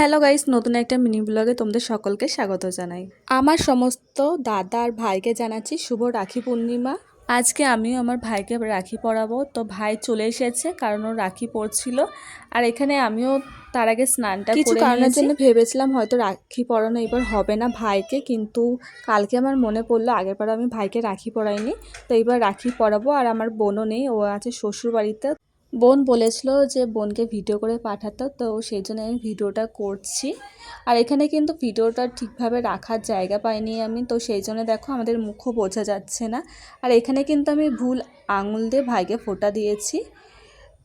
Hello guys নতুন একটা mini ব্লগে তোমাদের সকলকে স্বাগত জানাই। আমার সমস্ত দাদা আর ভাইকে জানাচ্ছি শুভ রাখি পূর্ণিমা। আজকে আমিও আমার ভাইকে রাখি পরাবো। তো ভাই চলে এসেছে কারণ ও রাখি পরছিল। আর এখানে আমিও তার আগে স্নানটা কিছু কারণের জন্য ভেবেছিলাম হয়তো রাখি পরানো এবার হবে না ভাইকে কিন্তু কালকে আমার মনে পড়ল আগের আমি ভাইকে রাখি পরাইনি। তো এবার রাখি পরাবো আর আমার বোনও নেই ও আছে শ্বশুর বাড়িতে বোন বলেছিল যে, বোনকে ভিডিও করে পাঠাতো, তো সেই জন্য আমি ভিডিওটা করছি। আর এখানে কিন্তু ভিডিওটা ঠিকভাবে রাখার জায়গা পাইনি আমি, তো সেই জন্য দেখো আমাদের মুখও বোঝা যাচ্ছে না। আর এখানে কিন্তু আমি ভুল আঙুল দিয়ে ভাইকে ফোঁটা দিয়েছি।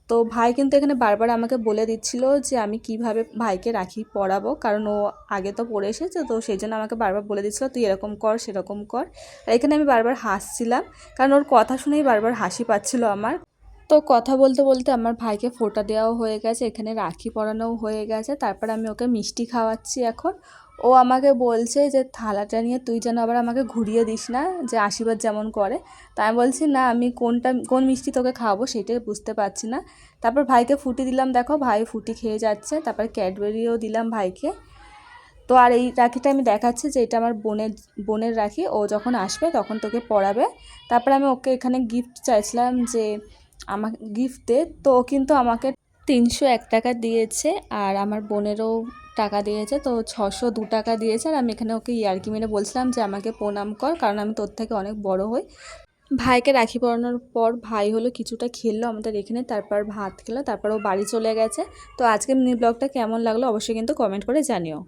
তো ভাই কিন্তু এখানে বারবার আমাকে বলে দিচ্ছিল যে, আমি কীভাবে ভাইকে রাখি, পড়াবো? কারণ ও আগে তো পড়ে এসেছে, তো সেই জন্য আমাকে বারবার বলে দিচ্ছিল, তুই এরকম কর, সেরকম কর। আর এখানে আমি বারবার হাসছিলাম, কারণ ওর কথা শুনেই বারবার হাসি পাচ্ছিল আমার। তো কথা বলতে বলতে আমার ভাইকে ফোঁটা দেওয়াও হয়ে গেছে, এখানে রাখি পরানোও হয়ে গেছে, তারপর আমি ওকে মিষ্টি খাওয়াচ্ছি এখন। ও আমাকে বলছে যে, থালাটা নিয়ে তুই যেন আবার আমাকে ঘুরিয়ে দিস না, যে আশীর্বাদ যেমন করে। তা আমি বলছি, না, আমি কোনটা, কোন মিষ্টি তোকে খাওয়াবো সেটাই বুঝতে পারছি না। তারপর ভাইকে ফুটি দিলাম, দেখো, ভাই ফুটি খেয়ে যাচ্ছে, তারপর ক্যাডবেরিও দিলাম ভাইকে। তো আর এই রাখিটা আমি দেখাচ্ছি যে, এটা আমার বোনের বোনের রাখি, ও যখন আসবে তখন তোকে পড়াবে তারপর আমি ওকে এখানে গিফট চাইছিলাম যে আমাকে গিফট, তো কিন্তু আমাকে তিনশো এক টাকা দিয়েছে আর আমার বোনেরও টাকা দিয়েছে, তো ছশো দু টাকা দিয়েছে। আর আমি এখানে ওকে ইয়ার্কি মেরে বলছিলাম যে, আমাকে প্রণাম কর, কারণ আমি তোর থেকে অনেক বড় হই। ভাইকে রাখি পরানোর পর ভাই হলো কিছুটা খেললো আমাদের এখানে, তারপর ভাত খেলো, তারপর ও বাড়ি চলে গেছে। তো আজকে মিনি ব্লগটা কেমন লাগল অবশ্যই কিন্তু কমেন্ট করে জানিও।